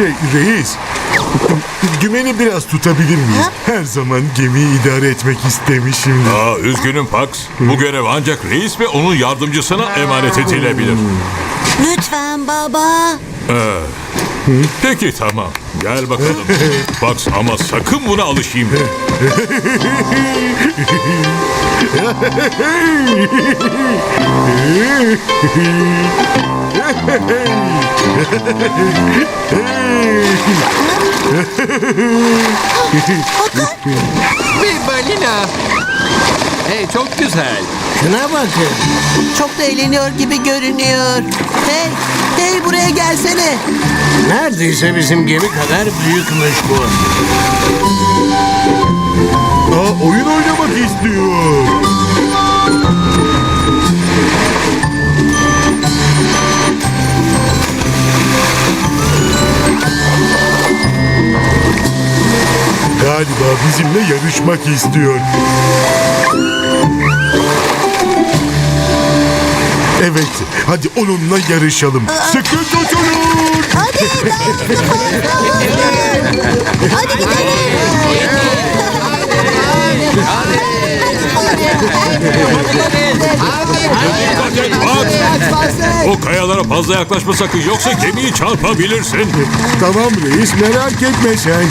Şey reis Dümeni biraz tutabilir miyiz? Her zaman gemiyi idare etmek istemişimdir. Aa, üzgünüm Pax. Bu görev ancak reis ve onun yardımcısına emanet edilebilir. Lütfen baba. Peki tamam. Gel bakalım. Pax ama sakın buna alışayım. Bir balina. Hey çok güzel. Şuna bakın. Çok da eğleniyor gibi görünüyor. Hey, hey buraya gelsene. Neredeyse bizim gemi kadar büyükmüş bu. Aa, oyun oynamak istiyor. Galiba bizimle yarışmak istiyor. Evet, hadi onunla yarışalım. Sıkı tutun. Hadi Hadi gidelim. Pax! O kayalara fazla yaklaşma sakın yoksa gemiyi çarpabilirsin. Tamam reis, merak etme sen.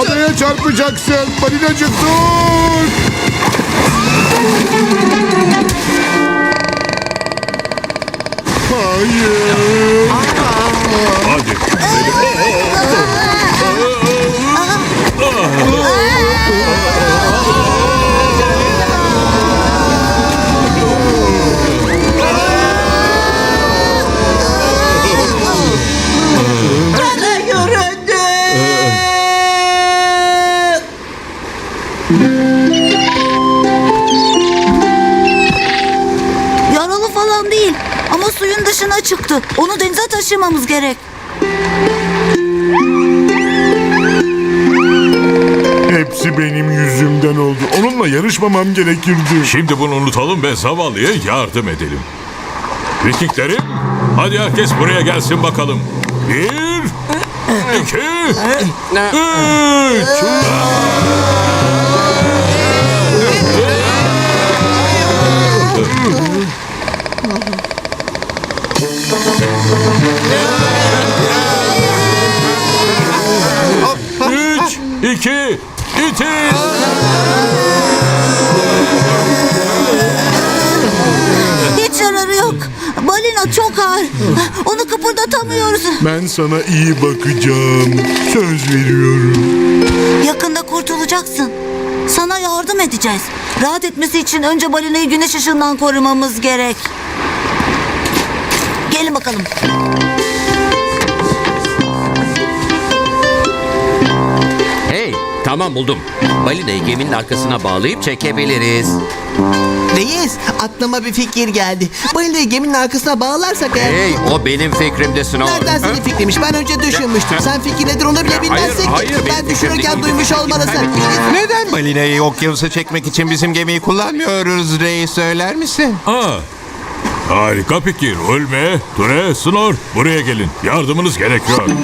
Adaya çarpacaksın. Balinacık dur. Hayır. Hadi. Bana taşımamız gerek. Hepsi benim yüzümden oldu. Onunla yarışmamam gerekirdi. Şimdi bunu unutalım ve zavallıya yardım edelim. Vikinglerim, hadi herkes buraya gelsin bakalım. Bir, iki, üç. Üç, Ben sana iyi bakacağım. Söz veriyorum. Yakında kurtulacaksın. Sana yardım edeceğiz. Rahat etmesi için önce balinayı güneş ışığından korumamız gerek. Gelin bakalım. Tamam buldum. Balinayı geminin arkasına bağlayıp çekebiliriz. Reis, aklıma bir fikir geldi. Balinayı geminin arkasına bağlarsak eğer... Hey o benim fikrimde Snow. Nereden senin fikrimmiş? Ben önce düşünmüştüm. Sen fikir nedir onu bile bilmezsin hayır, ki. hayır, Ben düşünürken fikrim duymuş olmalısın. Neden balinayı okyanusa çekmek için bizim gemiyi kullanmıyoruz reis söyler misin? Aa, harika fikir. Ulme, Ture, Snor buraya gelin. Yardımınız gerekiyor.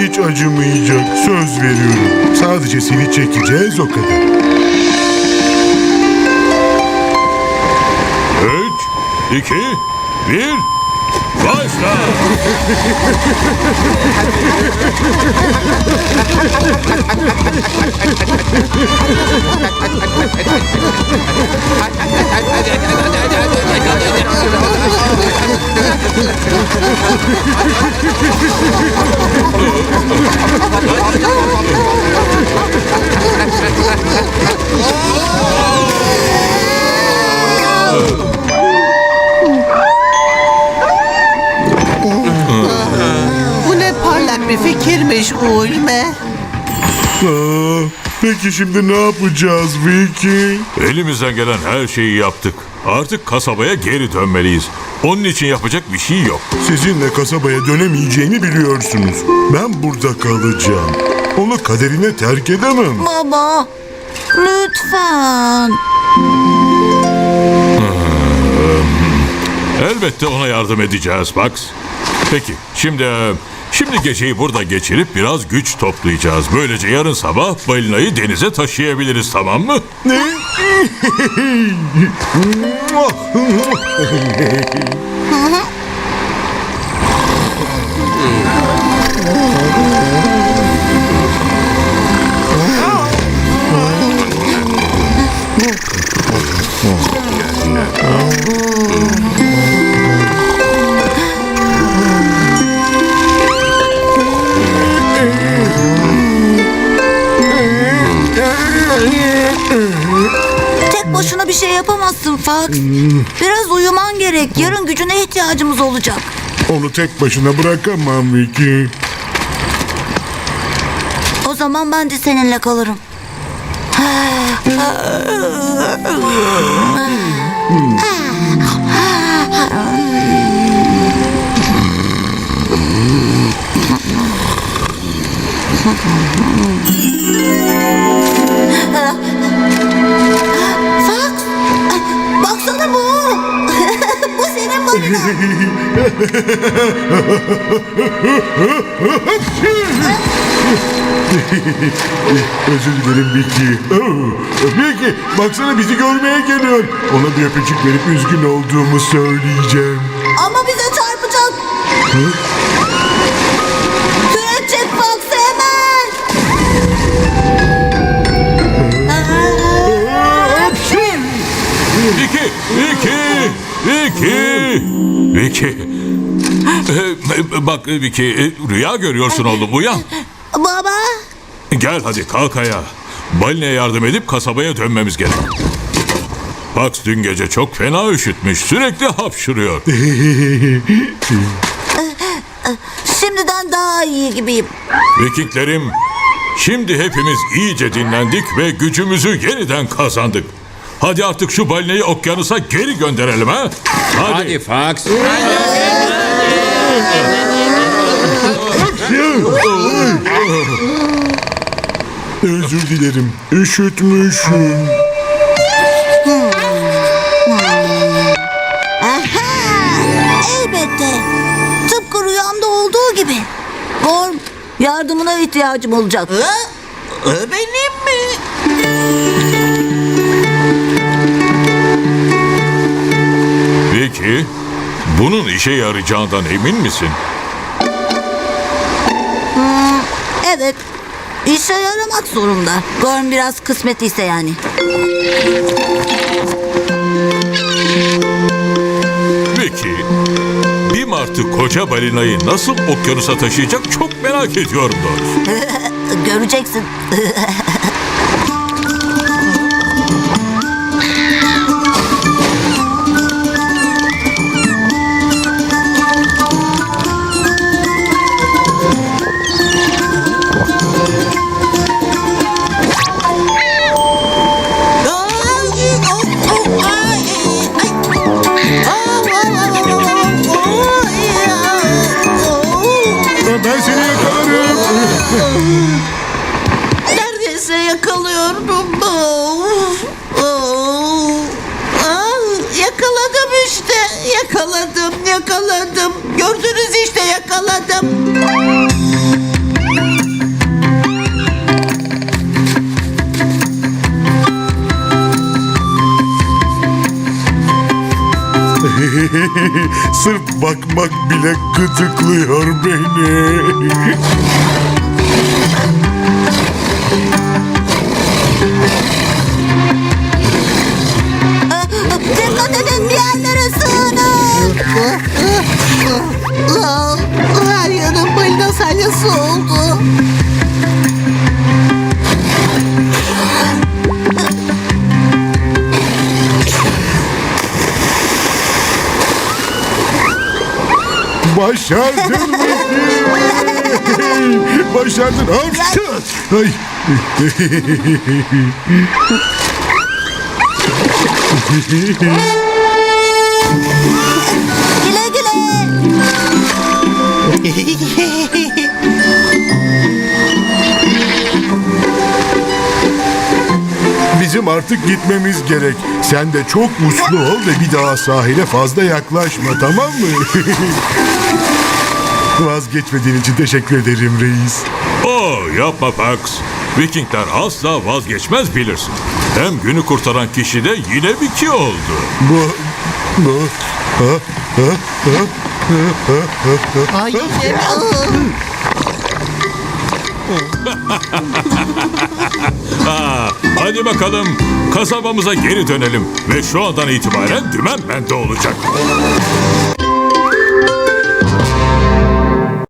Hiç acımayacak. Söz veriyorum. Sadece seni çekeceğiz o kadar. Üç, iki, bir, başla. Bu bir fikirmiş Ulme. Aa, peki şimdi ne yapacağız Vicky? Elimizden gelen her şeyi yaptık. Artık kasabaya geri dönmeliyiz. Onun için yapacak bir şey yok. Sizinle kasabaya dönemeyeceğini biliyorsunuz. Ben burada kalacağım. Onu kaderine terk edemem. Baba lütfen. Elbette ona yardım edeceğiz Max. Peki şimdi şimdi geceyi burada geçirip biraz güç toplayacağız. Böylece yarın sabah balinayı denize taşıyabiliriz tamam mı? Ne? Gücüne ihtiyacımız olacak. Onu tek başına bırakamam Vicky. O zaman ben de seninle kalırım. Özür dilerim Vicky. Vicky baksana bizi görmeye geliyor. Ona bir öpücük verip üzgün olduğumu söyleyeceğim. Ama bize çarpacak. Bak Vicky, e, rüya görüyorsun oğlum uyan. Baba. Gel hadi kalk ayağa. Balineye yardım edip kasabaya dönmemiz gerek. Max dün gece çok fena üşütmüş. Sürekli hapşırıyor. Şimdiden daha iyi gibiyim. Vikinglerim, şimdi hepimiz iyice dinlendik ve gücümüzü yeniden kazandık. Hadi artık şu balineyi okyanusa geri gönderelim ha. Hadi. Hadi Fox. Özür dilerim. Üşütmüşüm. Aha! Elbette. Tıpkı rüyamda olduğu gibi. Gorm, yardımına ihtiyacım olacak. Benim mi? Vicky, bunun işe yarayacağından emin misin? Evet. İşe yaramak zorunda. Gorm biraz kısmetliyse yani. Vicky, bir martı koca balinayı nasıl okyanusa taşıyacak çok merak ediyorum doğrusu. Göreceksin. Yakaladım, yakaladım. Gördünüz işte yakaladım. Sırf bakmak bile gıdıklıyor beni. Başardın Vicky. Başardın. Ay. Güle güle. Bizim artık gitmemiz gerek. Sen de çok uslu ol ve bir daha sahile fazla yaklaşma tamam mı? Vazgeçmediğin için teşekkür ederim reis. Oh yapma Pax. Vikingler asla vazgeçmez bilirsin. Hem günü kurtaran kişi de yine Viking oldu. Bu... Bu... Ha, ha, ha. Ay, yine mi? Ha, hadi bakalım kasabamıza geri dönelim ve şu andan itibaren dümen bende olacak.